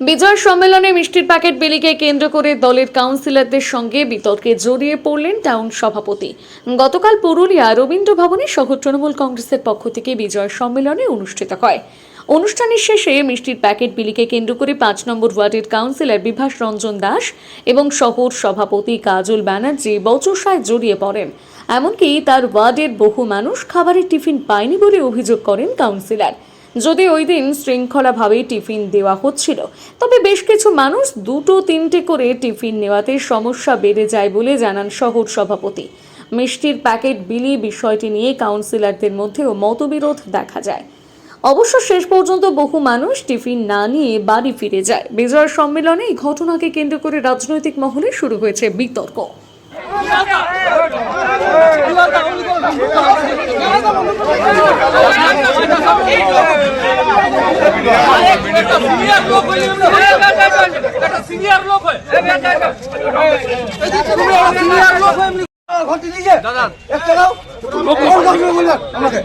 বিজয় সম্মেলনে মিষ্টির প্যাকেট বিলিকে কেন্দ্র করে দলের কাউন্সিলরদের সঙ্গে বিতর্কে জড়িয়ে পড়লেন টাউন সভাপতি। গতকাল পুরুলিয়া রবীন্দ্র ভবনে সহ তৃণমূল কংগ্রেসের পক্ষ থেকে বিজয় সম্মেলনে অনুষ্ঠিত হয়। অনুষ্ঠানের শেষে মিষ্টির প্যাকেট বিলিকে কেন্দ্র করে পাঁচ নম্বর ওয়ার্ডের কাউন্সিলর বিভাস রঞ্জন দাস এবং শহর সভাপতি কাজল ব্যানার্জি বচসায় জড়িয়ে পড়েন। এমনকি তার ওয়ার্ডের বহু মানুষ খাবারের টিফিন পায়নি বলে অভিযোগ করেন কাউন্সিলর। যদি ওই দিন শৃঙ্খলাভাবে টিফিন দেওয়া হচ্ছিল, তবে বেশ কিছু মানুষ দুটো তিনটে করে টিফিন নেওয়াতে সমস্যা বেড়ে যায় বলে জানান শহর সভাপতি। মিষ্টির প্যাকেট বিলি বিষয়টি নিয়ে কাউন্সিলরদের মধ্যেও মতবিরোধ দেখা যায়। অবশ্য শেষ পর্যন্ত বহু মানুষ টিফিন না নিয়ে বাড়ি ফিরে যায়। বিজয় সম্মেলনে এই ঘটনাকে কেন্দ্র করে রাজনৈতিক মহলে শুরু হয়েছে বিতর্ক। একটা সিনিয়র লোক হয় সিনিয়র লোক হয় একটা আমাকে